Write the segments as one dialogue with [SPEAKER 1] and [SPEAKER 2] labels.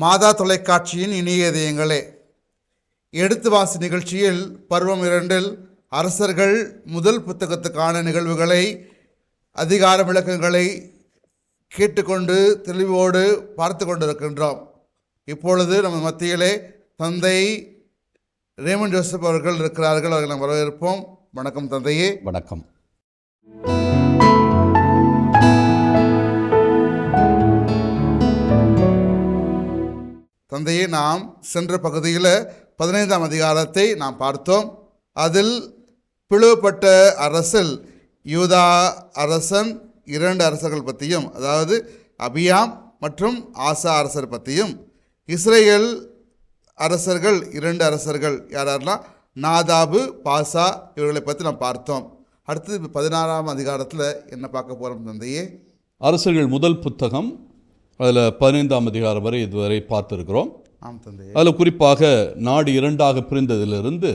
[SPEAKER 1] மாதா தொலைக்காட்சியின் இணையதயங்களே எடுத்து வாசி நிகழ்ச்சியில் பருவம் இரண்டில் அரசர்கள் முதல் புத்தகத்துக்கான நிகழ்வுகளை அதிகார விளக்கங்களை கேட்டுக்கொண்டு தெளிவோடு பார்த்து கொண்டிருக்கின்றோம். இப்பொழுது நம்ம மத்தியிலே தந்தை ரேமன் ஜோசப் அவர்கள் இருக்கிறார்கள். அவர்களை நாம் வரவேற்போம். வணக்கம் தந்தையே.
[SPEAKER 2] வணக்கம்.
[SPEAKER 1] தந்தையை நாம் சென்ற பகுதியில் பதினைந்தாம் அதிகாரத்தை நாம் பார்த்தோம். அதில் பிளவுபட்ட அரசில் யூதா அரசன் இரண்டு அரசர்கள் பற்றியும் அதாவது அபியாம் மற்றும் ஆசா அரசர் பற்றியும் இஸ்ரேல் அரசர்கள் இரண்டு அரசர்கள் யாரெல்லாம் நாதாபு பாசா இவர்களை பற்றி நாம் பார்த்தோம். அடுத்தது பதினாறாம் அதிகாரத்தில் என்ன பார்க்க போகிறோம் தந்தையே?
[SPEAKER 2] அரசர்கள் முதல் புத்தகம் அதில் பதினைந்தாம் அதிகாரம் வரை இதுவரை பார்த்துருக்கிறோம். அதில் குறிப்பாக நாடு இரண்டாக பிரிந்ததிலிருந்து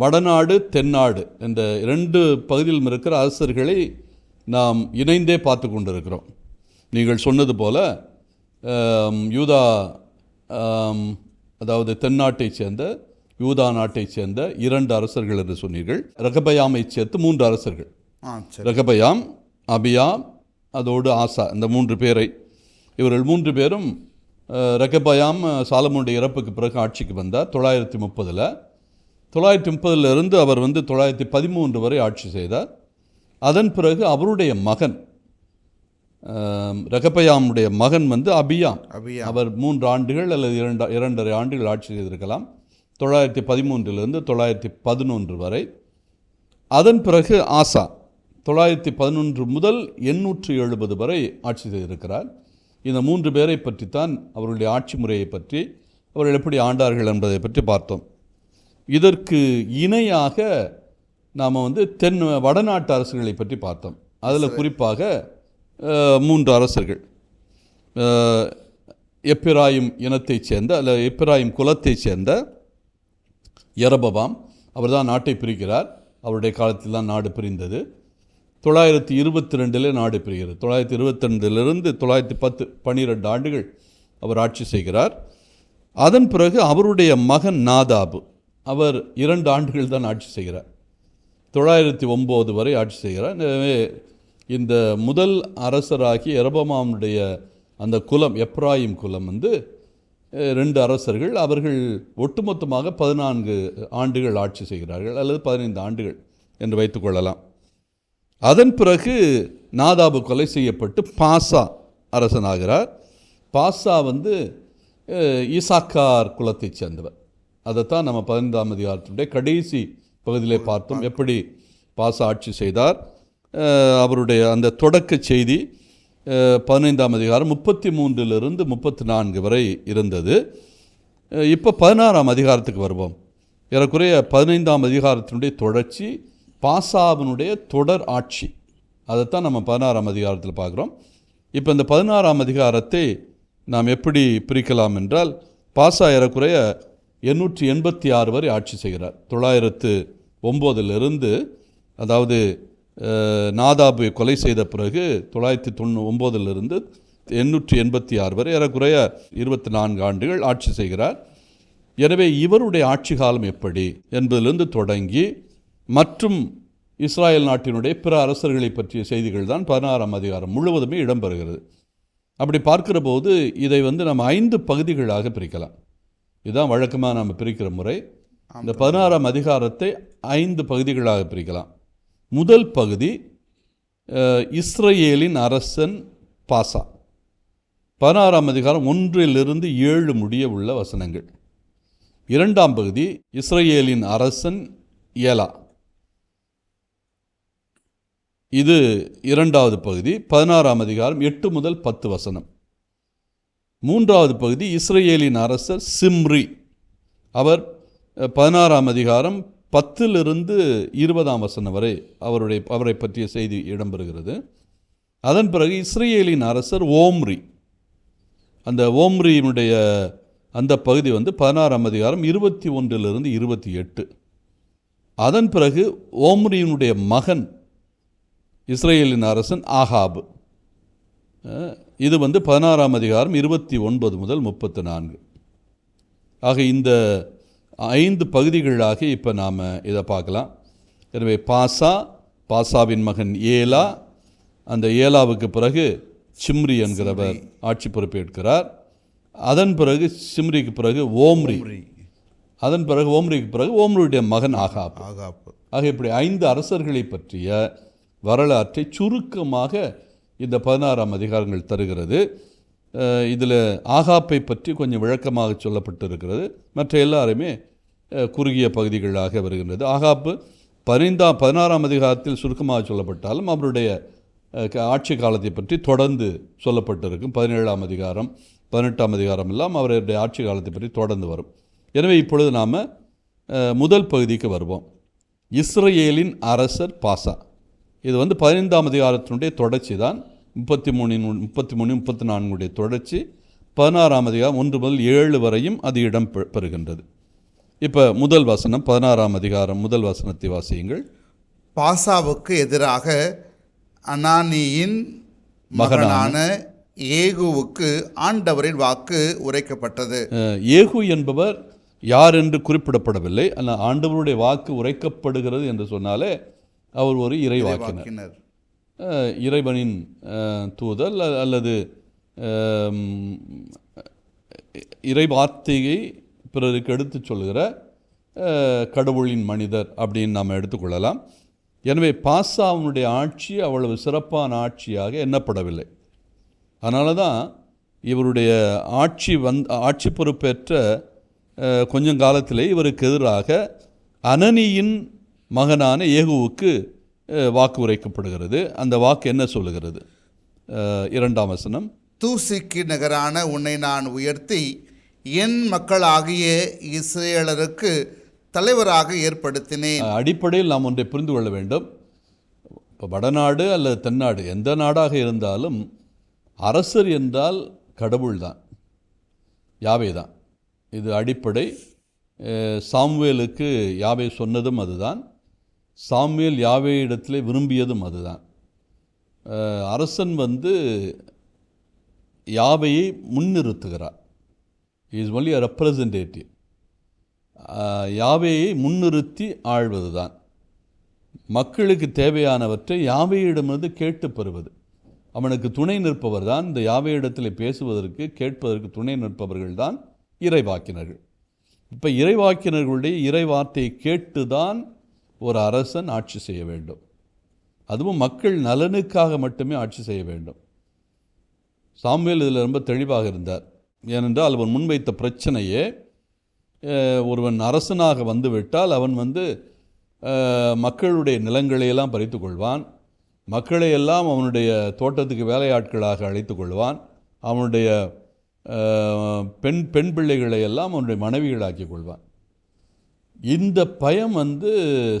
[SPEAKER 2] வடநாடு தென்னாடு என்ற இரண்டு பகுதியிலும் இருக்கிற அரசர்களை நாம் இணைந்தே பார்த்து கொண்டிருக்கிறோம். நீங்கள் சொன்னது போல யூதா அதாவது தென்னாட்டைச் சேர்ந்த யூதா நாட்டைச் சேர்ந்த இரண்டு அரசர்கள் என்று சொன்னீர்கள். ரகபயாமைச் சேர்த்து மூன்று அரசர்கள். ரகபயாம் அபியாம் அதோடு ஆசா இந்த மூன்று பேரை. இவர்கள் மூன்று பேரும் ரகபயாம் அஹ், சாலமோனுடைய இறப்புக்கு பிறகு ஆட்சிக்கு வந்தார் தொள்ளாயிரத்தி முப்பதில். தொள்ளாயிரத்தி முப்பதுல இருந்து அவர் வந்து தொள்ளாயிரத்தி பதிமூன்று வரை ஆட்சி செய்தார். அதன் பிறகு அவருடைய மகன் ரகபயாமுடைய மகன் வந்து அபியாம். அவர் மூன்று ஆண்டுகள் அல்லது இரண்டு இரண்டரை ஆண்டுகள் ஆட்சி செய்திருக்கலாம். தொள்ளாயிரத்தி பதிமூன்றிலிருந்து தொள்ளாயிரத்தி பதினொன்று வரை. அதன் பிறகு ஆசா. தொள்ளாயிரத்தி பதினொன்று முதல் எண்ணூற்று எழுபது வரை ஆட்சி செய்திருக்கிறார். இந்த மூன்று பேரை பற்றித்தான் அவருடைய ஆட்சி முறையை பற்றி அவர்கள் எப்படி ஆண்டார்கள் என்பதை பற்றி பார்த்தோம். இதற்கு இணையாக நாம் வந்து தென் வடநாட்டு அரசுகளை பற்றி பார்த்தோம். அதில் குறிப்பாக மூன்று அரசர்கள். எப்பிராயிம் இனத்தைச் சேர்ந்த அல்ல எப்பிராயிம் குலத்தைச் சேர்ந்த எரபபாம் அவர் தான் நாட்டை பிரிக்கிறார். அவருடைய காலத்தில் தான் நாடு பிரிந்தது. தொள்ளாயிரத்தி இருபத்தி ரெண்டில் நாடு பிரிகிறது. தொள்ளாயிரத்தி இருபத்தி ரெண்டிலிருந்து தொள்ளாயிரத்தி பத்து பன்னிரெண்டு ஆண்டுகள் அவர் ஆட்சி செய்கிறார். அதன் பிறகு அவருடைய மகன் நாதாபு அவர் இரண்டு ஆண்டுகள் தான் ஆட்சி செய்கிறார். தொள்ளாயிரத்தி ஒம்பது வரை ஆட்சி செய்கிறார். எனவே இந்த முதல் அரசராகி எரபமாமுடைய அந்த குலம் எப்ராயிம் குலம் வந்து ரெண்டு அரசர்கள் அவர்கள் ஒட்டுமொத்தமாக பதினான்கு ஆண்டுகள் ஆட்சி செய்கிறார்கள் அல்லது பதினைந்து ஆண்டுகள் என்று வைத்துக்கொள்ளலாம் அதன் பிறகு நாதாபு கொலை செய்யப்பட்டு பாசா அரசனாகிறார். பாசா வந்து ஈசாக்கார் குலத்தைச் சேர்ந்தவர். அதைத்தான் நம்ம பதினைந்தாம் அதிகாரத்தினுடைய கடைசி பகுதியிலே பார்த்தோம். எப்படி பாசா ஆட்சி செய்தார். அவருடைய அந்த தொடக்க செய்தி பதினைந்தாம் அதிகாரம் முப்பத்தி மூன்றிலிருந்து முப்பத்தி நான்கு வரை இருந்தது. இப்போ பதினாறாம் அதிகாரத்துக்கு வருவோம். ஏறக்குறைய பதினைந்தாம் அதிகாரத்தினுடைய தொடர்ச்சி பாசாவினுடைய தொடர் ஆட்சி. அதைத்தான் நம்ம பதினாறாம் அதிகாரத்தில் பார்க்குறோம். இப்போ இந்த பதினாறாம் அதிகாரத்தை நாம் எப்படி பிரிக்கலாம் என்றால் பாசா ஏறக்குறைய எண்ணூற்றி எண்பத்தி ஆறு வரை ஆட்சி செய்கிறார். தொள்ளாயிரத்து ஒம்போதிலிருந்து அதாவது நாதாபு கொலை செய்த பிறகு தொள்ளாயிரத்தி தொண்ணூ ஒம்போதிலிருந்து எண்ணூற்றி எண்பத்தி ஆறு வரை ஏறக்குறைய இருபத்தி நான்கு ஆண்டுகள் ஆட்சி செய்கிறார். எனவே இவருடைய ஆட்சி காலம் எப்படி என்பதிலிருந்து தொடங்கி மற்றும் இஸ்ராயல் நாட்டினுடைய பிற அரசர்களை பற்றிய செய்திகள் தான் பதினாறாம் அதிகாரம் முழுவதுமே இடம்பெறுகிறது. அப்படி பார்க்கிற போது இதை வந்து நம்ம ஐந்து பகுதிகளாக பிரிக்கலாம். இதுதான் வழக்கமாக நம்ம பிரிக்கிற முறை. இந்த பதினாறாம் அதிகாரத்தை ஐந்து பகுதிகளாக பிரிக்கலாம். முதல் பகுதி அஹ், இஸ்ரவேலின் அரசன் பாசா. பதினாறாம் அதிகாரம் ஒன்றிலிருந்து ஏழு முடிய உள்ள வசனங்கள். இரண்டாம் பகுதி இஸ்ரவேலின் அரசன் ஏலா. இது இரண்டாவது பகுதி பதினாறாம் அதிகாரம் எட்டு முதல் பத்து வசனம். மூன்றாவது பகுதி இஸ்ரேலின் அரசர் சிம்ரி. அவர் பதினாறாம் அதிகாரம் பத்திலிருந்து இருபதாம் வசனம் வரை அவருடைய அவரை பற்றிய செய்தி இடம்பெறுகிறது. அதன் பிறகு இஸ்ரேலின் அரசர் ஓம்ரி. அந்த ஓம்ரியினுடைய அந்த பகுதி வந்து பதினாறாம் அதிகாரம் இருபத்தி ஒன்றிலிருந்து இருபத்தி எட்டு. அதன் பிறகு ஓம்ரியினுடைய மகன் இஸ்ரேலின் அரசன் ஆகாபு அஹ், இது வந்து பதினாறாம் அதிகாரம் இருபத்தி ஒன்பது முதல் முப்பத்து நான்கு. ஆக இந்த ஐந்து பகுதிகளாக இப்போ நாம் இதை பார்க்கலாம். எனவே பாசா பாசாவின் மகன் ஏலா அந்த ஏலாவுக்கு பிறகு சிம்ரி என்கிறவர் ஆட்சி பொறுப்பேற்கிறார் அதன் பிறகு சிம்ரிக்கு பிறகு ஓம்ரி. அதன் பிறகு ஓம்ரிக்கு பிறகு ஓம்ரியுடைய மகன் ஆகாப்
[SPEAKER 1] ஆகாப்பு
[SPEAKER 2] ஆக இப்படி ஐந்து அரசர்களை பற்றிய வரலாற்றை சுருக்கமாக இந்த பதினாறாம் அதிகாரங்கள் தருகிறது. இதில் ஆகாப்பை பற்றி கொஞ்சம் விளக்கமாக சொல்லப்பட்டிருக்கிறது. மற்ற எல்லாருமே குறுகிய பகுதிகளாக வருகின்றது. ஆகாப்பு பதினைந்தாம் பதினாறாம் அதிகாரத்தில் சுருக்கமாக சொல்லப்பட்டாலும் அவருடைய க- ஆட்சி காலத்தை பற்றி தொடர்ந்து சொல்லப்பட்டிருக்கும். பதினேழாம் அதிகாரம் பதினெட்டாம் அதிகாரம் எல்லாம் அவருடைய ஆட்சி காலத்தை பற்றி தொடர்ந்து வரும். எனவே இப்பொழுது நாம் முதல் பகுதிக்கு வருவோம். இஸ்ரேலின் அரசர் பாசா. இது வந்து பதினைந்தாம் அதிகாரத்தினுடைய தொடர்ச்சி தான். முப்பத்தி மூணின் முப்பத்தி மூணு முப்பத்தி நான்குடைய தொடர்ச்சி. பதினாறாம் அதிகாரம் ஒன்று முதல் ஏழு வரையும் அது இடம் பெறுகின்றது. இப்போ முதல் வசனம் பதினாறாம் அதிகாரம் முதல் வசனத்தை வாசியுங்கள்.
[SPEAKER 1] பாசாவுக்கு எதிராக அனானியின் மகனான ஏகுவுக்கு ஆண்டவரின் வாக்கு உரைக்கப்பட்டது.
[SPEAKER 2] ஏகு என்பவர் யார் என்று குறிப்பிடப்படவில்லை. ஆனால் ஆண்டவருடைய வாக்கு உரைக்கப்படுகிறது என்று சொன்னாலே அவர் ஒரு இறைவாக்கினர். இறைவனின் தூதர் அல்ல- அல்லது அம், இறை வார்த்தையை பிறருக்கு எடுத்துச் சொல்கிற கடவுளின் மனிதர் அப்படின்னு நாம் எடுத்துக்கொள்ளலாம் எனவே பாசாவுடைய ஆட்சி அவ்வளவு சிறப்பான ஆட்சியாக எண்ணப்படவில்லை. அதனால தான் இவருடைய ஆட்சி வந் ஆட்சி பொறுப்பேற்ற கொஞ்சம் காலத்திலே இவருக்கு எதிராக அனனியின் மகனான ஏகுவுக்கு வாக்கு உரைக்கப்படுகிறது. அந்த வாக்கு என்ன சொல்லுகிறது? இரண்டாம் வசனம்.
[SPEAKER 1] தூசிக்கு நிகரான உன்னை நான் உயர்த்தி என் மக்களாகிய இஸ்ரேலருக்கு தலைவராக ஏற்படுத்தினேன்.
[SPEAKER 2] அடிப்படையில் நாம் ஒன்றை புரிந்து கொள்ள வேண்டும். இப்போ வடநாடு அல்லது தென்னாடு எந்த நாடாக இருந்தாலும் அரசர் என்றால் கடவுள்தான். யாவே தான். இது அடிப்படை. சாமுவேலுக்கு யாவே சொன்னதும் அதுதான். சாமுவேல் யாவே இடத்துல விரும்பியதும் அதுதான். அரசன் வந்து யாவையை முன்னிறுத்துகிறார்? இஸ் ஒன்லி அ ரெப்ரசன்டேட்டிவ் யாவையை முன்னிறுத்தி ஆழ்வது தான் மக்களுக்கு தேவையானவற்றை யாவையிடமிருந்து கேட்டு பெறுவது? அவனுக்கு துணை நிற்பவர் தான் இந்த யாவையிடத்தில் பேசுவதற்கு கேட்பதற்கு துணை நிற்பவர்கள் தான் இறைவாக்கினர்கள். இப்போ இறைவாக்கினர்களுடைய இறைவார்த்தையை கேட்டு தான் ஒரு அரசன் ஆட்சி செய்ய வேண்டும். அதுவும் மக்கள் நலனுக்காக மட்டுமே ஆட்சி செய்ய வேண்டும். சாமுவேல் இதில் ரொம்ப தெளிவாக இருந்தார். ஏனென்றால் அவன் முன்வைத்த பிரச்சனையே ஒருவன் அரசனாக வந்துவிட்டால் அவன் வந்து மக்களுடைய நிலங்களையெல்லாம் பறித்து கொள்வான். மக்களை எல்லாம் அவனுடைய தோட்டத்துக்கு வேலையாட்களாக அழைத்து கொள்வான். அவனுடைய பெண் பெண் பிள்ளைகளை எல்லாம் அவனுடைய மனைவிகளாக்கி கொள்வான். இந்த பயம் வந்து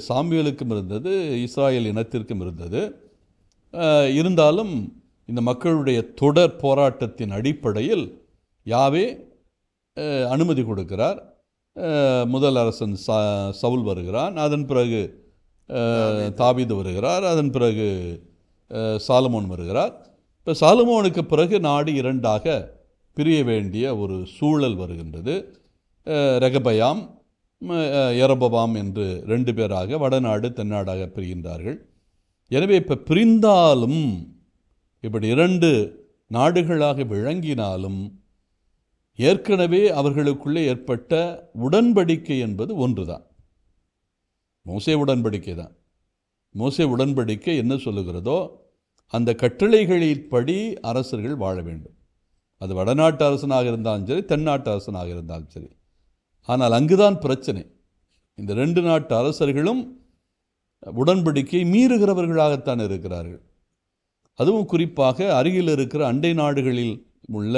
[SPEAKER 2] சாமியலுக்கும் இருந்தது இஸ்ராயல் இனத்திற்கும் இருந்தது. இருந்தாலும் இந்த மக்களுடைய தொடர் போராட்டத்தின் அடிப்படையில் யாவே அனுமதி கொடுக்கிறார். முதல் அரசன் சா சவுல் வருகிறான் அதன் பிறகு தாவீது. வருகிறார் அதன் பிறகு சாலமோன் வருகிறார். இப்போ சாலமோனுக்கு பிறகு நாடு இரண்டாக பிரிய வேண்டிய ஒரு சூழல் வருகின்றது. ரெகபயாம் அஹ், என்று ரெண்டு பேராக வடநாடு தென்னாடாக பிரிகின்றார்கள். எனவே இப்போ பிரிந்தாலும் இப்படி இரண்டு நாடுகளாக விளங்கினாலும் ஏற்கனவே அவர்களுக்குள்ளே ஏற்பட்ட உடன்படிக்கை என்பது ஒன்று தான் மோசே உடன்படிக்கை தான். மோசே உடன்படிக்கை என்ன சொல்லுகிறதோ அந்த கட்டளைகளின்படி அரசர்கள் வாழ வேண்டும். அது வடநாட்டு அரசனாக இருந்தாலும் சரி தென்னாட்டு அரசனாக இருந்தாலும் சரி. ஆனால் அங்குதான் பிரச்சனை. இந்த ரெண்டு நாட்டு அரசர்களும் உடன்படிக்கையை மீறுகிறவர்களாகத்தான் இருக்கிறார்கள். அதுவும் குறிப்பாக அருகில் இருக்கிற அண்டை நாடுகளில் உள்ள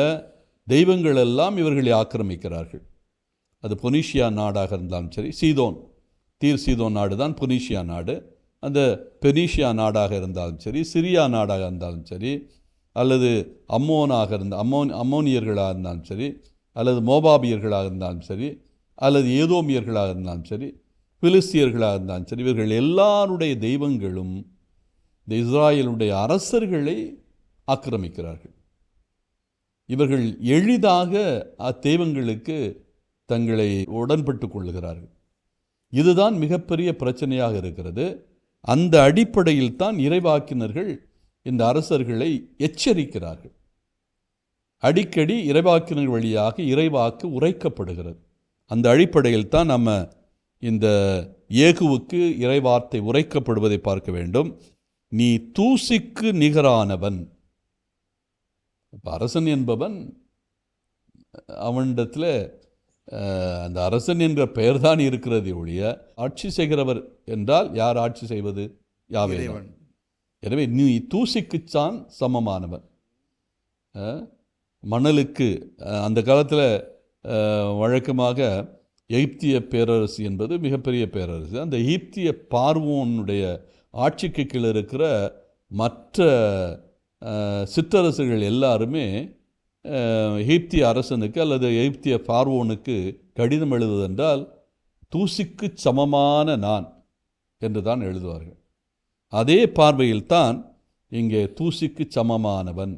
[SPEAKER 2] தெய்வங்கள் எல்லாம் இவர்களை ஆக்கிரமிக்கிறார்கள். அது பொனிஷியா நாடாக இருந்தாலும் சரி சீதோன் தீர் சீதோன் நாடு தான் பொனிஷியா நாடு. அந்த பெனிஷியா நாடாக இருந்தாலும் சரி சிரியா நாடாக இருந்தாலும் சரி அல்லது அம்மோனாக இருந்த அம்மோன் அம்மோனியர்களாக இருந்தாலும் சரி அல்லது மோபாபியர்களாக இருந்தாலும் சரி அல்லது ஏதோமியர்களாக இருந்தாலும் சரி பிலிஸ்தியர்களாக இருந்தாலும் சரி இவர்கள் எல்லாருடைய தெய்வங்களும் இந்த இஸ்ராயலுடைய அரசர்களை ஆக்கிரமிக்கிறார்கள். இவர்கள் எளிதாக அத்தெய்வங்களுக்கு தங்களை உடன்பட்டு கொள்ளுகிறார்கள். இதுதான் மிகப்பெரிய பிரச்சனையாக இருக்கிறது. அந்த அடிப்படையில் தான் இறைவாக்கினர்கள் இந்த அரசர்களை எச்சரிக்கிறார்கள். அடிக்கடி இறைவாக்கினர் வழியாக இறைவாக்கு உரைக்கப்படுகிறது. அந்த அடிப்படையில் தான் நம்ம இந்த ஏகுவுக்கு இறைவார்த்தை உரைக்கப்படுவதை பார்க்க வேண்டும். நீ தூசிக்கு நிகரானவன். இப்ப அரசன் என்பவன் அவனிடத்தில் அந்த அரசன் என்ற பெயர்தான் இருக்கிறது ஒழிய ஆட்சி செய்கிறவர் என்றால் யார் ஆட்சி செய்வது? யாவே எனவே நீ தூசிக்குச்சான் சமமானவன். மணலுக்கு அந்த காலத்தில் வழக்கமாக எகிப்திய பேரரசு என்பது மிகப்பெரிய பேரரசு. அந்த எகிப்திய பார்வோனுடைய ஆட்சிக்கு கீழே இருக்கிற மற்ற சிற்றரசுகள் எல்லாருமே எகிப்திய அரசனுக்கு அல்லது எகிப்திய பார்வோனுக்கு கடிதம் எழுதுவதென்றால் தூசிக்கு சமமான நான் என்று தான் எழுதுவார்கள். அதே பார்வையில்தான் இங்கே தூசிக்கு சமமானவன்.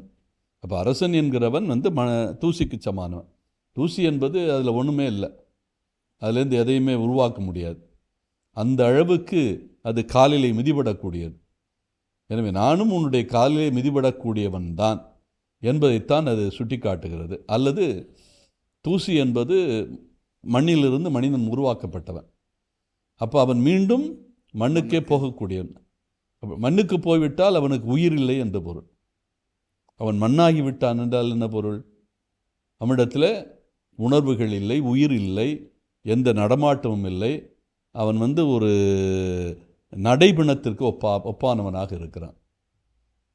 [SPEAKER 2] அப்போ அரசன் என்கிறவன் வந்து ம தூசிக்கு சமானவன் தூசி என்பது அதில் ஒன்றுமே இல்லை. அதுலேருந்து எதையுமே உருவாக்க முடியாது. அந்த அளவுக்கு அது காலிலே மிதிபடக்கூடியது. எனவே நானும் உன்னுடைய காலிலே மிதிபடக்கூடியவன் தான் என்பதைத்தான் அது சுட்டிக்காட்டுகிறது. அல்லது தூசி என்பது மண்ணிலிருந்து மனிதன் உருவாக்கப்பட்டவன். அப்போ அவன் மீண்டும் மண்ணுக்கே. போகக்கூடியவன். அப்ப மண்ணுக்கு போய்விட்டால் அவனுக்கு உயிர் இல்லை என்று பொருள். அவன் மண்ணாகி விட்டான் என்றால் என்ன பொருள்? அவனிடத்தில் உணர்வுகள் இல்லை உயிர் இல்லை எந்த நடமாட்டமும் இல்லை. அவன் வந்து ஒரு நடைபிணத்திற்கு ஒப்பா ஒப்பானவனாக இருக்கிறான்.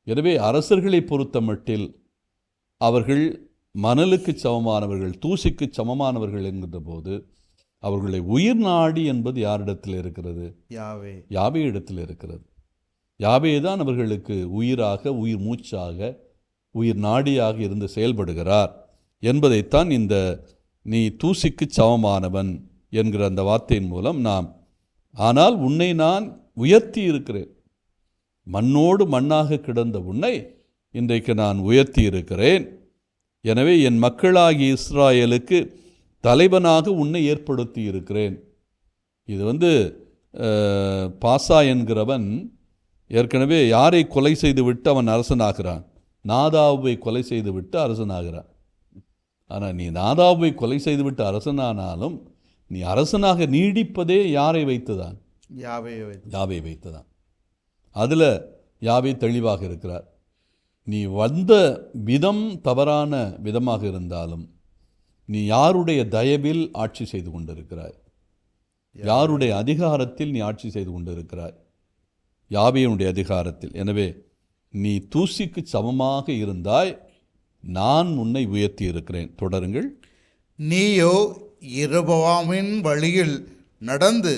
[SPEAKER 2] எனவே அரசர்களை பொறுத்த மட்டில் அவர்கள் மணலுக்கு சமமானவர்கள் தூசிக்கு சமமானவர்கள் என்கின்ற போது அவர்களுடைய உயிர் நாடி என்பது யாரிடத்தில் இருக்கிறது?
[SPEAKER 1] யாவே.
[SPEAKER 2] யாவே இடத்தில் இருக்கிறது. யாவே தான் அவர்களுக்கு உயிராக உயிர் மூச்சாக உயிர் நாடியாக இருந்து செயல்படுகிறார். என்பதைத்தான் இந்த நீ தூசிக்கு சமமானவன் என்கிற அந்த வார்த்தையின் மூலம் நாம் ஆனால் உன்னை நான் உயர்த்தி இருக்கிறேன். மண்ணோடு மண்ணாக கிடந்த உன்னை இன்றைக்கு நான் உயர்த்தி இருக்கிறேன். எனவே என் மக்களாகிய இஸ்ராயலுக்கு தலைவனாக உன்னை ஏற்படுத்தி இருக்கிறேன். இது வந்து பாசா என்கிறவன் ஏற்கனவே யாரை கொலை செய்து விட்டு அவன் அரசனாகிறான்? நாதாவை கொலை செய்து விட்டு அரசனாகிறான். ஆனால் நீ நாதாவை கொலை செய்து விட்டு அரசனானாலும் நீ அரசனாக நீடிப்பதே யாரை வைத்துதான்?
[SPEAKER 1] யாவே
[SPEAKER 2] யாவை வைத்ததான்? அதில் யாவே தெளிவாக இருக்கிறார். நீ வந்த விதம் தவறான விதமாக இருந்தாலும் நீ யாருடைய தயவில் ஆட்சி செய்து கொண்டிருக்கிறாய்? யாருடைய அதிகாரத்தில் நீ ஆட்சி செய்து கொண்டிருக்கிறாய்? யாவையினுடைய அதிகாரத்தில். எனவே நீ தூசிக்கு சமமாக இருந்தாய் நான் உன்னை உயர்த்தி இருக்கிறேன் தொடருங்கள்.
[SPEAKER 1] நீயோ இரபவாமின் வழியில் நடந்து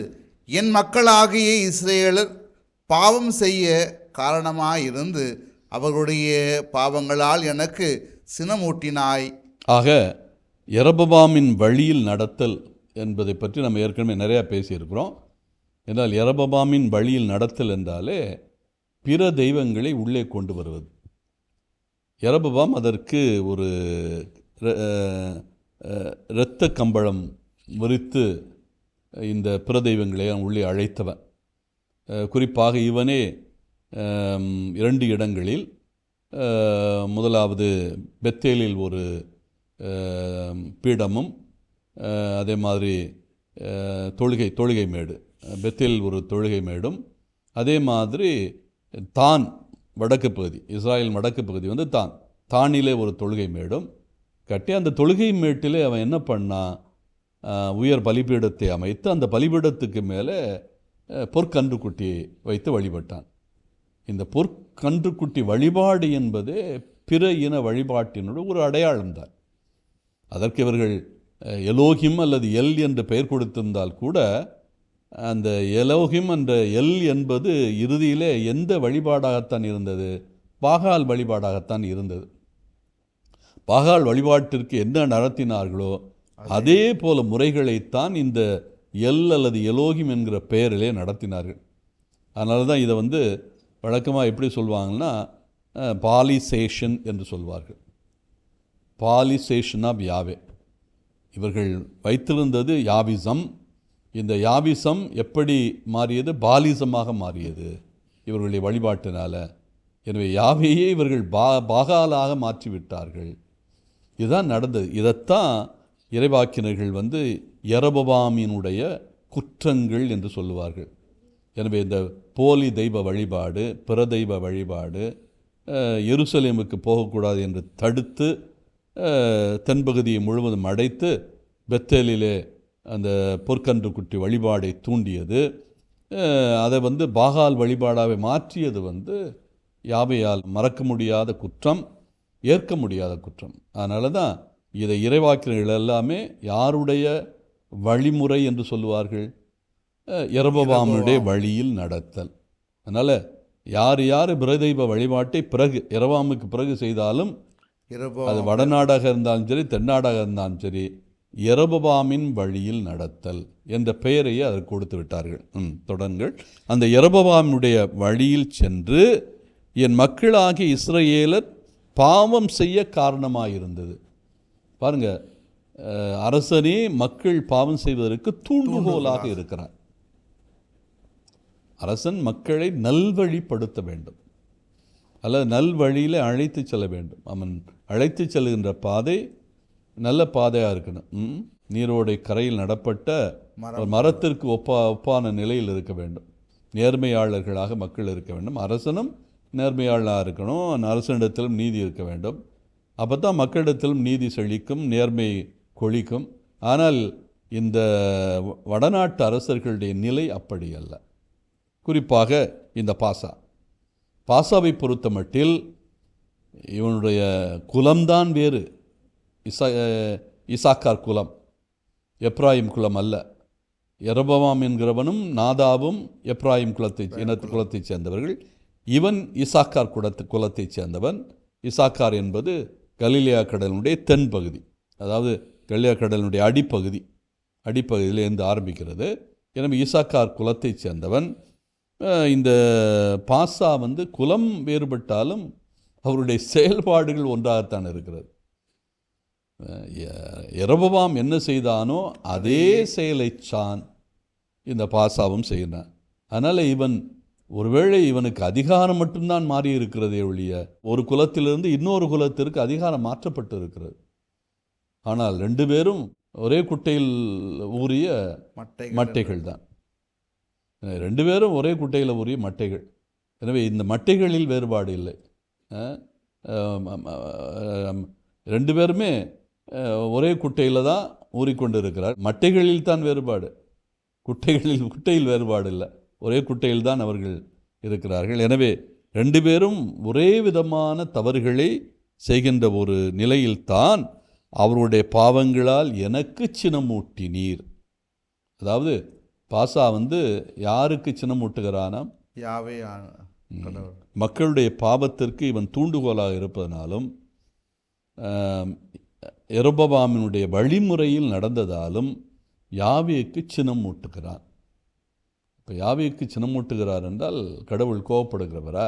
[SPEAKER 1] என் மக்களாகிய இஸ்ரேலர் பாவம் செய்ய காரணமாயிருந்து அவர்களுடைய பாவங்களால் எனக்கு சினமூட்டினாய்.
[SPEAKER 2] ஆக எரபபாமின் வழியில் நடத்தல் என்பதை பற்றி நம்ம ஏற்கனவே நிறையா பேசியிருக்கிறோம். என்றால் எரபபாமின் வழியில் நடத்தல் என்றாலே பிற தெய்வங்களை உள்ளே கொண்டு வருவது. எரபபாம் அதற்கு ஒரு இரத்த கம்பளம் விரித்து இந்த பிரதெய்வங்களை உள்ளே அழைத்தவன். குறிப்பாக இவனே இரண்டு இடங்களில் முதலாவது பெத்தேலில் ஒரு பீடமும் அதே மாதிரி தொழுகை தொழுகை மேடு பெத்தேலில் ஒரு தொழுகை மேடும் அதே மாதிரி தான் வடக்கு பகுதி இஸ்ராயல் வடக்கு பகுதி வந்து தான் தானிலே ஒரு தொழுகை மேடும். கட்டி அந்த தொழுகை மேட்டிலே அவன் என்ன பண்ணான் உயர் பலிபீடத்தை அமைத்து அந்த பலிபீடத்துக்கு மேலே பொற்கன்றுக்குட்டி வைத்து வழிபட்டான். இந்த பொற்கன்றுக்குட்டி வழிபாடு என்பது பிற இன வழிபாட்டினுடைய ஒரு அடையாளம்தான் அதற்கு இவர்கள் எலோகிம் அல்லது எல் என்று பெயர் கொடுத்திருந்தால் கூட அந்த எலோகிம் என்ற எல் என்பது இறுதியிலே எந்த வழிபாடாகத்தான் இருந்தது? பாகால் வழிபாடாகத்தான் இருந்தது. பாகால் வழிபாட்டிற்கு என்ன நடத்தினார்களோ அதே போல முறைகளைத்தான் இந்த எல் அல்லது எலோகிம் என்கிற பெயரிலே நடத்தினார்கள். அதனால தான் இதை வந்து வழக்கமாக எப்படி சொல்லுவாங்கன்னா பாலிசேஷன் என்று சொல்வார்கள். பாலிசேஷன் ஆஃப் யாவே. இவர்கள் வைத்திருந்தது யாபிசம் இந்த யாபிசம் எப்படி மாறியது? பாலிசமாக மாறியது. இவர்களுடைய வழிபாட்டினால். எனவே யாவையே இவர்கள் பா பாகாலாக மாற்றிவிட்டார்கள். இதுதான் நடந்தது. இதைத்தான் இறைவாக்கினர்கள் வந்து எரபவாமியினுடைய குற்றங்கள் என்று சொல்லுவார்கள். எனவே இந்த போலி தெய்வ வழிபாடு பிற தெய்வ வழிபாடு எருசலேமுக்கு போகக்கூடாது என்று தடுத்து தென்பகுதியை முழுவதும் அடைத்து பெத்தேலிலே அந்த பொற்கன்று குட்டி வழிபாடை தூண்டியது. அதை வந்து பாகால் வழிபாடாக மாற்றியது வந்து யாவையால் மறக்க முடியாத குற்றம் ஏற்க முடியாத குற்றம். அதனால தான் இதை இறைவாக்கினர்கள் எல்லாமே யாருடைய வழிமுறை என்று சொல்லுவார்கள்? அஹ், எரபவாமுடைய வழியில் நடத்தல். அதனால் யார் யார் பிரதெய்வ வழிபாட்டை பிறகு இரவாமுக்கு பிறகு செய்தாலும்
[SPEAKER 1] இரபோ
[SPEAKER 2] அது வடநாடாக இருந்தாலும் சரி தென்னாடாக இருந்தாலும் சரி எரபபாமின் வழியில் நடத்தல் என்ற பெயரையே அதற்கு கொடுத்து விட்டார்கள். ம் தொடருங்கள். அந்த எரபபாமுடைய வழியில் சென்று என் மக்களாகிய இஸ்ரவேலர் பாவம் செய்ய காரணமாயிருந்தது. பாருங்க அஹ், அரசனே மக்கள் பாவம் செய்வதற்கு தூண்டுகோலாக இருக்கிறார். அரசன் மக்களை நல்வழிப்படுத்த வேண்டும். அல்லது நல்வழியில் அழைத்து செல்ல வேண்டும். அவன் அழைத்து செல்கின்ற பாதை நல்ல பாதையாக இருக்கணும். ம்? நீரோடை கரையில் நடப்பட்ட மரத்திற்கு ஒப்பா ஒப்பான நிலையில் இருக்க வேண்டும். நேர்மையாளர்களாக மக்கள் இருக்க வேண்டும். அரசனும் நேர்மையாளராக இருக்கணும். அரசனிடத்திலும் நீதி இருக்க வேண்டும். அப்போ தான் மக்களிடத்திலும் நீதி செழிக்கும் நேர்மை கொழிக்கும். ஆனால் இந்த வடநாட்டு அரசர்களுடைய நிலை அப்படி அல்ல. குறிப்பாக இந்த பாசா. பாசாவை பொறுத்த மட்டில் இவனுடைய குலம்தான் வேறு. இசா இசாக்கார் குலம் எப்ராயிம் குலம் அல்ல. எரபவாம் என்கிறவனும் நாதாவும் எப்ராயிம் குலத்தை இனத்து குலத்தைச் சேர்ந்தவர்கள். இவன் இசாக்கார் குலத்து குலத்தைச் சேர்ந்தவன். இசாக்கார் என்பது கலிலியா கடலினுடைய தென்பகுதி. அதாவது கலிலியா கடலினுடைய அடிப்பகுதி. அடிப்பகுதியிலேருந்து ஆரம்பிக்கிறது. எனவே இசாக்கார் குலத்தைச் சேர்ந்தவன். இந்த பாசா வந்து குலம் வேறுபட்டாலும் அவருடைய செயல்பாடுகள் ஒன்றாகத்தான் இருக்கிறது. எரபவாம் என்ன செய்தானோ அதே செயலை சான் இந்த பாசாவும் செய்கிறான். அதனால் இவன் ஒருவேளை இவனுக்கு அதிகாரம் மட்டும்தான் மாறி இருக்கிறதே ஒழிய ஒரு குலத்திலிருந்து இன்னொரு குலத்திற்கு அதிகாரம் மாற்றப்பட்டு இருக்கிறது ஆனால் ரெண்டு பேரும் ஒரே குட்டையில் ஊறிய
[SPEAKER 1] மட்டைகள்.
[SPEAKER 2] மட்டைகள் தான். ரெண்டு பேரும் ஒரே குட்டையில் உரிய மட்டைகள். எனவே இந்த மட்டைகளில் வேறுபாடு இல்லை. ரெண்டு பேருமே ஒரே குட்டையில் தான் ஊறிக்கொண்டு இருக்கிறார் மட்டைகளில் தான் வேறுபாடு. குட்டைகளில் குட்டையில் வேறுபாடு இல்லை. ஒரே குட்டையில் தான் அவர்கள் இருக்கிறார்கள். எனவே ரெண்டு பேரும் ஒரே விதமான தவறுகளை செய்கின்ற ஒரு நிலையில்தான் அவருடைய பாவங்களால் எனக்கு சினமூட்டினீர் அதாவது பாசா வந்து யாருக்கு சினமூட்டுகிறானாம்?
[SPEAKER 1] யாவே
[SPEAKER 2] மக்களுடைய பாவத்திற்கு இவன் தூண்டுகோலாக இருப்பதனாலும் ஆம், வழிமுறையில் நடந்ததாலும் யாவேக்கு சினம் மூட்டுகிறான் இப்போ யாவேக்கு சினம் மூட்டுகிறார் என்றால் கடவுள் கோவப்படுகிறவரா?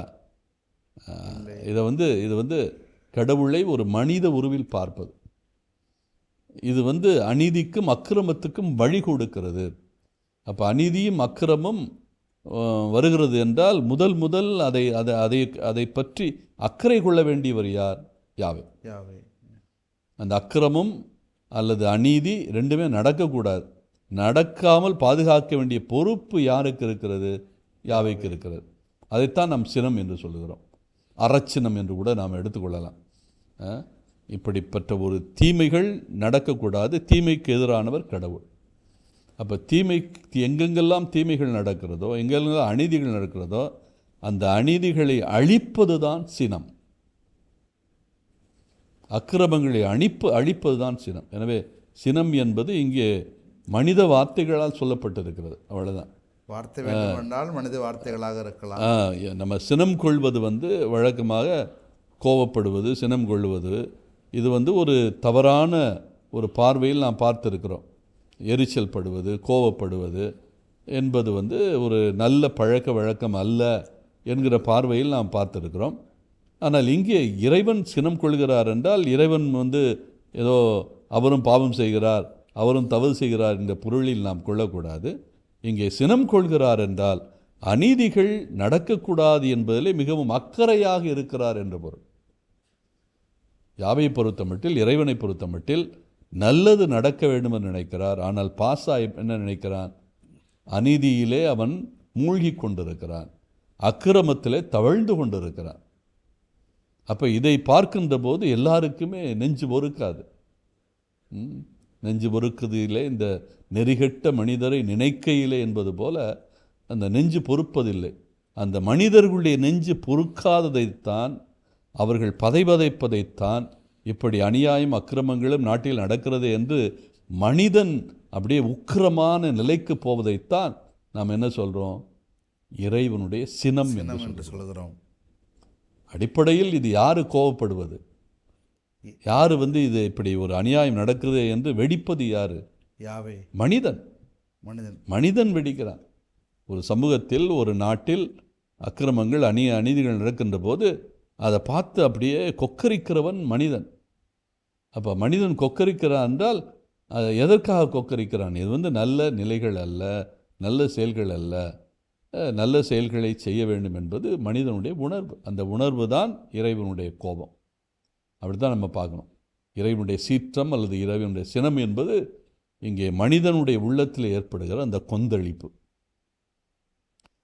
[SPEAKER 2] இதை வந்து இது வந்து கடவுளை ஒரு மனித உருவில் பார்ப்பது. இது வந்து அநீதிக்கும் அக்கிரமத்துக்கும் வழி கொடுக்கிறது. அப்போ அநீதியும் அக்கிரமும் வருகிறது என்றால் முதல் முதல் அதை அதை அதை அதை பற்றி அக்கறை கொள்ள வேண்டியவர் யார்? யாவே.
[SPEAKER 1] யாவே.
[SPEAKER 2] அந்த அக்கிரமம் அல்லது அநீதி ரெண்டுமே நடக்கக்கூடாது. நடக்காமல் பாதுகாக்க வேண்டிய பொறுப்பு யாருக்கு இருக்கிறது? யாவைக்கு இருக்கிறது? அதைத்தான் நாம் சினம் என்று சொல்லுகிறோம். அறச்சினம் என்று கூட நாம் எடுத்துக்கொள்ளலாம். இப்படிப்பட்ட ஒரு தீமைகள் நடக்கக்கூடாது. தீமைக்கு எதிரானவர் கடவுள். அப்போ தீமை எங்கெங்கெல்லாம் தீமைகள் நடக்கிறதோ எங்கெங்கெல்லாம் அநீதிகள் நடக்கிறதோ அந்த அநீதிகளை அழிப்பது தான் சினம். அக்கிரமங்களை அழிப்பு அழிப்பது தான் சினம். எனவே சினம் என்பது இங்கே மனித வார்த்தைகளால் சொல்லப்பட்டிருக்கிறது. அவ்வளவுதான்.
[SPEAKER 1] வார்த்தை வேண்டுமென்றால் மனித வார்த்தைகளாக இருக்கலாம்.
[SPEAKER 2] நம்ம சினம் கொள்வது வந்து வழக்கமாக கோவப்படுவது சினம் கொள்வது. இது வந்து ஒரு தவறான ஒரு பார்வையில் நாம் பார்த்திருக்கிறோம். எரிச்சல் படுவது கோவப்படுவது என்பது வந்து ஒரு நல்ல பழக்க வழக்கம் அல்ல என்கிற பார்வையில் நாம் பார்த்திருக்கிறோம். ஆனால் இங்கே இறைவன் சினம் கொள்கிறார் என்றால் இறைவன் வந்து ஏதோ அவரும் பாவம் செய்கிறார் அவரும் தவறு செய்கிறார் என்ற பொருளில் நாம் கொள்ளக்கூடாது. இங்கே சினம் கொள்கிறார் என்றால் அநீதிகள் நடக்கக்கூடாது என்பதிலே மிகவும் அக்கறையாக இருக்கிறார் என்ற பொருள். யாவை பொறுத்தமட்டில் இறைவனை பொறுத்தமட்டில் நல்லது நடக்க வேண்டும் என்று நினைக்கிறார். ஆனால் பாசா என்ன நினைக்கிறான்? அநீதியிலே அவன் மூழ்கி கொண்டிருக்கிறான். அக்கிரமத்திலே தவழ்ந்து கொண்டிருக்கிறான். அப்போ இதை பார்க்கின்ற போது எல்லாருக்குமே நெஞ்சு பொறுக்காது. நெஞ்சு பொறுக்குதிலே இந்த நெறிகெட்ட மனிதரை நினைக்கையிலே என்பது போல அந்த நெஞ்சு பொறுப்பதில்லை. அந்த மனிதர்களுடைய நெஞ்சு பொறுக்காததைத்தான் அவர்கள் பதைபதைப்பதைத்தான் இப்படி அநியாயம் அக்கிரமங்களும் நாட்டில் நடக்கிறது என்று மனிதன் அப்படியே உக்கிரமான நிலைக்கு போவதைத்தான் நாம் என்ன சொல்கிறோம் இறைவனுடைய சினம் என்று சொல்கிறோம் அடிப்படையில் இது யாரு கோவப்படுவது? யார் வந்து இது இப்படி ஒரு அநியாயம் நடக்குது என்று வெடிப்பது யாரு?
[SPEAKER 1] யாவே.
[SPEAKER 2] மனிதன்.
[SPEAKER 1] மனிதன்.
[SPEAKER 2] மனிதன் வெடிக்கிறான். ஒரு சமூகத்தில் ஒரு நாட்டில் அக்கிரமங்கள் அநீ அநீதிகள் நடக்கின்ற போது அதை பார்த்து அப்படியே கொக்கரிக்கிறவன் மனிதன். அப்போ மனிதன் கொக்கரிக்கிறான் என்றால் அதை எதற்காக கொக்கரிக்கிறான்? இது வந்து நல்ல நிலைகள் அல்ல நல்ல செயல்கள் அல்ல. நல்ல செயல்களை செய்ய வேண்டும் என்பது மனிதனுடைய உணர்வு. அந்த உணர்வு தான் இறைவனுடைய கோபம். அப்படி தான் நம்ம பார்க்கணும். இறைவனுடைய சீற்றம் அல்லது இறைவனுடைய சினம் என்பது இங்கே மனிதனுடைய உள்ளத்தில் ஏற்படுகிற அந்த கொந்தளிப்பு.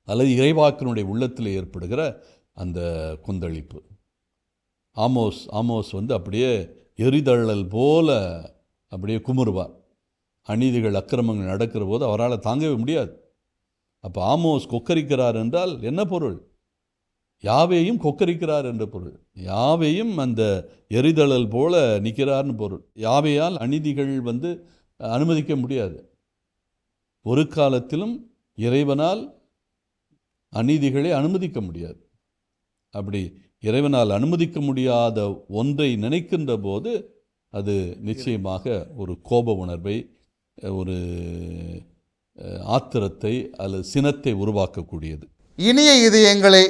[SPEAKER 2] அல்லது இறைவாக்கினுடைய உள்ளத்தில் ஏற்படுகிற அந்த கொந்தளிப்பு. ஆமோஸ் ஆமோஸ் வந்து அப்படியே எரிதழல் போல அப்படியே குமுறுவார். அநீதிகள் அக்கிரமங்கள் நடக்கிற போது அவரால் தாங்கவே முடியாது. அப்போ ஆமோஸ் கொக்கரிக்கிறார் என்றால் என்ன பொருள்? யாவையும் கொக்கரிக்கிறார் என்ற பொருள். யாவையும் அந்த எரிதழல் போல நிற்கிறார்னு பொருள். யாவையால் அநீதிகள் வந்து அனுமதிக்க முடியாது. ஒரு காலத்திலும் இறைவனால் அநீதிகளை அனுமதிக்க முடியாது. அப்படி இறைவனால் அனுமதிக்க முடியாத ஒன்றை நினைக்கின்ற போது அது நிச்சயமாக ஒரு கோப உணர்வை ஒரு ஆத்திரத்தை அல்லது சினத்தை உருவாக்கக்கூடியது.
[SPEAKER 1] இனிய இதயங்களை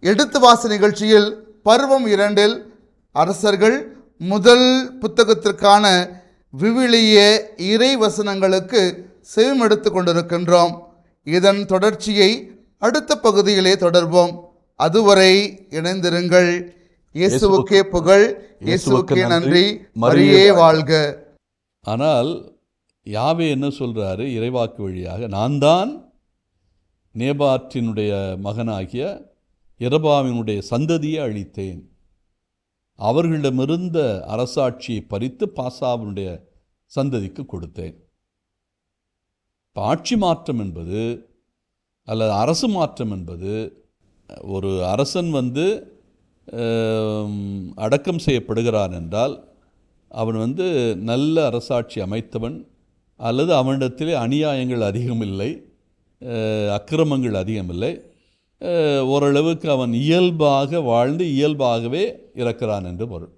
[SPEAKER 1] எடுத்து வாச நிகழ்ச்சியில் பருவம் இரண்டில் அரசர்கள் முதல் புத்தகத்திற்கான விவிலிய இறை வசனங்களுக்கு செவிமெடுத்து கொண்டிருக்கின்றோம். இதன் தொடர்ச்சியை அடுத்த பகுதியிலே தொடர்வோம். அதுவரை இணைந்திருங்கள். இயேசுவுக்கே புகழ். இயேசுவுக்கே நன்றி. மரியே வாழ்க.
[SPEAKER 2] ஆனால் யாவே என்ன சொல்கிறாரு இறைவாக்கு வழியாக? நான் தான் நேபாற்றினுடைய மகனாகிய இரபாவினுடைய சந்ததியை அழித்தேன். அவர்களிடமிருந்த அரசாட்சியை பறித்து பாசாவினுடைய சந்ததிக்கு கொடுத்தேன். ஆட்சி மாற்றம் என்பது அல்லது அரசு மாற்றம் என்பது ஒரு அரசன் வந்து அடக்கம் செய்யப்படுகிறான் என்றால் அவன் வந்து நல்ல அரசாட்சி அமைத்தவன் அல்லது அவனிடத்திலே அநியாயங்கள் அதிகமில்லை அக்கிரமங்கள் அதிகமில்லை. ஓரளவுக்கு அவன் இயல்பாக வாழ்ந்து இயல்பாகவே இறக்கிறான் என்று பொருள்.